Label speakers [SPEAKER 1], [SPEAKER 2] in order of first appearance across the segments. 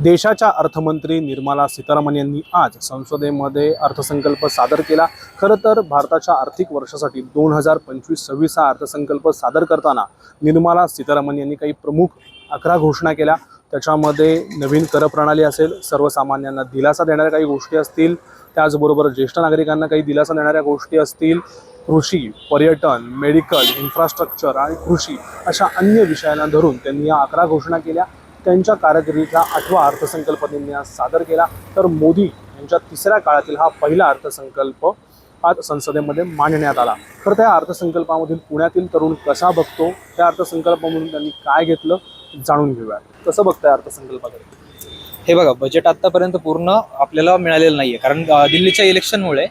[SPEAKER 1] देशाच्या अर्थमंत्री निर्मला सीतारामन यांनी आज संसदेमध्ये अर्थसंकल्प सादर केला. खरं तर भारताच्या आर्थिक वर्षासाठी दोन हजार पंचवीस सव्वीस हा अर्थसंकल्प सादर करताना निर्मला सीतारामन यांनी काही प्रमुख अकरा घोषणा केल्या. त्याच्यामध्ये नवीन करप्रणाली असेल सर्वसामान्यांना दिलासा देणाऱ्या काही गोष्टी असतील त्याचबरोबर ज्येष्ठ नागरिकांना काही दिलासा देणाऱ्या गोष्टी असतील कृषी पर्यटन मेडिकल इन्फ्रास्ट्रक्चर आणि कृषी अशा अन्य विषयांना धरून त्यांनी या अकरा घोषणा केल्या. त्यांच्या कारकिर्दीतला आठवा अर्थसंकल्प त्यांनी आज सादर केला. तर मोदी यांच्या तिसऱ्या काळातील हा पहिला अर्थसंकल्प आज संसदेमध्ये मांडण्यात आला. तर त्या अर्थसंकल्पामधील पुण्यातील तरुण कसा बघतो? त्या अर्थसंकल्पामधून त्यांनी काय घेतलं? जाणून घेऊया कसं बघताय अर्थसंकल्पाकडे?
[SPEAKER 2] हे बघा बजेट आतापर्यंत पूर्ण आपल्याला मिळालेलं नाही आहे कारण दिल्लीच्या इलेक्शनमुळे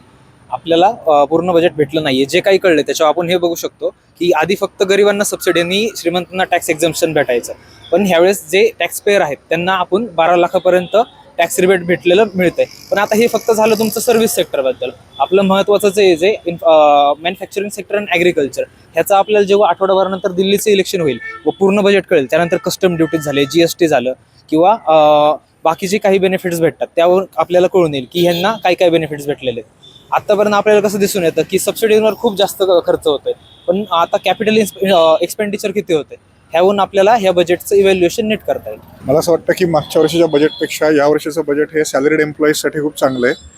[SPEAKER 2] आपल्याला पूर्ण बजेट भेटलं नाहीये. जे काही कळलं त्याच्यावर आपण हे बघू शकतो की आधी फक्त गरिबांना सबसिडी आणि श्रीमंतांना टॅक्स एक्झम्पशन भेटायचं. पण ह्यावेळेस जे टॅक्स पेअर आहेत त्यांना आपण बारा लाखापर्यंत टॅक्स रिबेट भेटलेलं मिळतंय. पण आता हे फक्त झालं तुमचं सर्व्हिस सेक्टरबद्दल आपलं महत्त्वाचं जे जे मॅन्युफॅक्चरिंग सेक्टर अँड ॲग्रिकल्चर ह्याचा आपल्याला जेव्हा आठवडाभरानंतर दिल्लीचं इलेक्शन होईल व पूर्ण बजेट कळेल. त्यानंतर कस्टम ड्युटीज झाले जी एस टी झालं किंवा बाकीचे काही बेनिफिट्स भेटतात त्यावर आपल्याला कळून येईल की ह्यांना काय काय बेनिफिट्स भेटलेले आहेत. आतापर्यंत आपल्याला कसं दिसून येतं की सबसिडीवर खूप जास्त खर्च होतोय. पण आता कॅपिटल एक्सपेंडिचर किती होते? ह्याहून आपल्याला ह्या बजेटचं इव्हॅल्युएशन नीट करता येईल.
[SPEAKER 3] मला असं वाटतं की मागच्या वर्षीच्या बजेटपेक्षा या वर्षीचं बजेट हे सॅलरीड एम्प्लॉईजसाठी खूप चांगलं आहे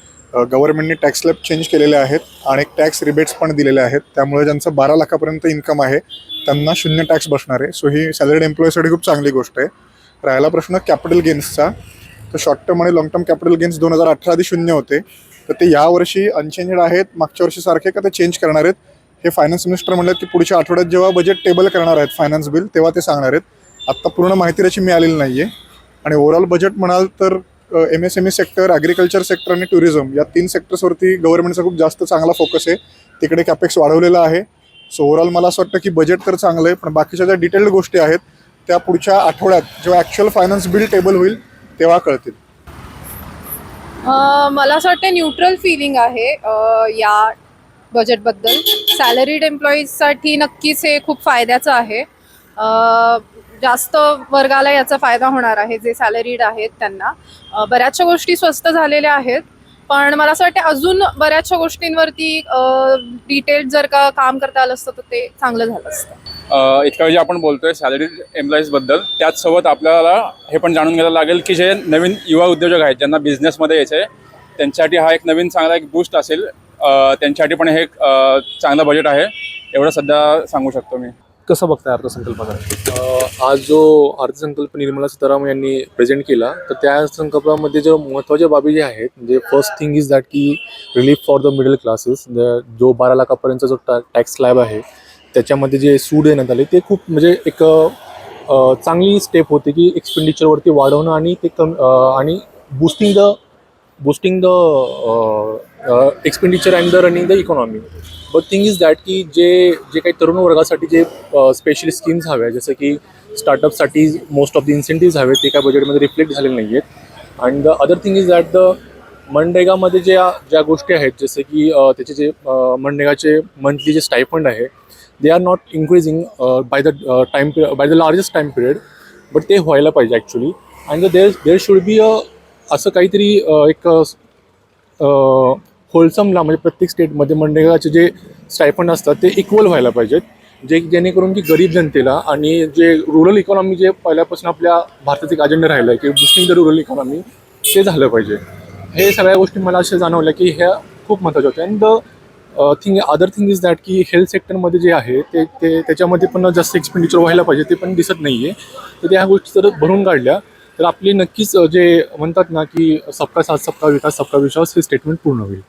[SPEAKER 3] गव्हर्नमेंटने टॅक्स स्लॅब चेंज केलेले आहेत आणि टॅक्स रिबेट्स पण दिलेले आहेत. त्यामुळे ज्यांचं बारा लाखापर्यंत इन्कम आहे त्यांना शून्य टॅक्स बसणार आहे. सो ही सॅलरीड एम्प्लॉईजसाठी खूप चांगली गोष्ट आहे. राहिला प्रश्न कॅपिटल गेन्सचा तर शॉर्ट टर्म आणि लॉंग टर्म कॅपिटल गेन्स दोन हजार अठरा आधी शून्य होते. तर ते यावर्षी अनचेंजेड आहेत. मागच्या वर्षीसारखे का ते चेंज करणार आहेत? हे फायनान्स मिनिस्टर म्हणले की पुढच्या आठवड्यात जेव्हा बजेट टेबल करणार आहेत फायनान्स बिल तेव्हा ते सांगणार आहेत. आत्ता पूर्ण माहिती त्याची मिळालेली नाही आहे आणि ओव्हरऑल बजेट म्हणाल तर M S M E sector agriculture sector आणि टुरिझम या तीन सेक्टर्सवरती गव्हर्नमेंटचा खूप जास्त चांगला फोकस आहे. तिकडे कॅपेक्स वाढवलेला आहे. सो ओव्हरऑल मला असं वाटतं की बजेट तर चांगलं आहे पण बाकीच्या ज्या डिटेल्ड गोष्टी आहेत त्या पुढच्या आठवड्यात जेव्हा ॲक्च्युअल फायनान्स बिल टेबल होईल तेव्हा कळतील.
[SPEAKER 4] मला असं वाटतं न्यूट्रल फिलिंग आहे या बजेटबद्दल सॅलरीड एम्प्लॉईजसाठी नक्कीच हे खूप फायद्याचं आहे. जास्त वर्गाला याचा फायदा होणार आहे जे सॅलरीड आहेत त्यांना. बऱ्याचशा गोष्टी स्वस्त झालेल्या आहेत पण मला असं वाटतं अजून बऱ्याचशा गोष्टींवरती डिटेल जर का काम करता आलं असतं तर ते चांगलं झालं असतं.
[SPEAKER 5] इतका जे आपण बोलतोय सॅलरी एम्प्लॉईजबद्दल त्याचसोबत आपल्याला हे पण जाणून घ्यायला लागेल की जे नवीन युवा उद्योजक आहेत ज्यांना बिझनेसमध्ये यायचं आहे त्यांच्यासाठी हा एक नवीन चांगला एक बूस्ट असेल. त्यांच्यासाठी पण हे एक चांगलं बजेट आहे. एवढं सध्या सांगू शकतो मी.
[SPEAKER 1] कसं बघताय अर्थसंकल्पाकडे?
[SPEAKER 6] आज जो अर्थसंकल्प निर्मला सीतारामन यांनी प्रेझेंट केला तर त्या अर्थसंकल्पामध्ये जो महत्त्वाच्या बाबी ज्या आहेत म्हणजे फर्स्ट थिंग इज दॅट की relief for the middle classes जो बारा लाखापर्यंतचा जो टॅक्स स्लॅब आहे त्याच्यामध्ये जे सूड देण्यात आले ते खूप म्हणजे एक चांगली स्टेप होती की एक्सपेंडिचरवरती वाढवणं आणि ते कम आणि boosting the boosting the expenditure and the running the economy but thing is that की जे जे काही तरुण वर्गासाठी जे स्पेशल स्कीम्स हव्या जसं की स्टार्टअपसाठी मोस्ट ऑफ द इन्सेंटिव्ज हवे ते काय बजेटमध्ये रिफ्लेक्ट झालेले नाही आहेत and the other thing is that the मनरेगामध्ये ज्या ज्या गोष्टी आहेत जसे की त्याचे जे मनरेगाचे मंथली जे स्टायफंड आहे they are not increasing by the time by the largest time period but ते व्हायला पाहिजे actually and there there should be a असं काहीतरी एक होलसमला म्हणजे प्रत्येक स्टेटमध्ये मनरेगाचे जे स्टायफंड असतात ते इक्वल व्हायला पाहिजेत. जे जेणेकरून की गरीब जनतेला आणि जे रुरल इकॉनॉमी जे पहिल्यापासून आपल्या भारताचा एक अजेंडा राहिला आहे की बुस्टिंग द रुरल इकॉनॉमी ते झालं पाहिजे. हे सगळ्या गोष्टी मला अशा जाणवल्या की ह्या खूप महत्त्वाच्या होत्या. And the thing other thing is that की हेल्थ सेक्टरमध्ये जे आहे ते ते त्याच्यामध्ये पण जास्त एक्सपेंडिचर व्हायला पाहिजे ते पण दिसत नाही आहे तर त्या गोष्टी जर भरून काढल्या तर आपली नक्कीच जे म्हणतात ना की सबका साथ सबका विकास सबका विश्वास हे स्टेटमेंट पूर्ण होईल.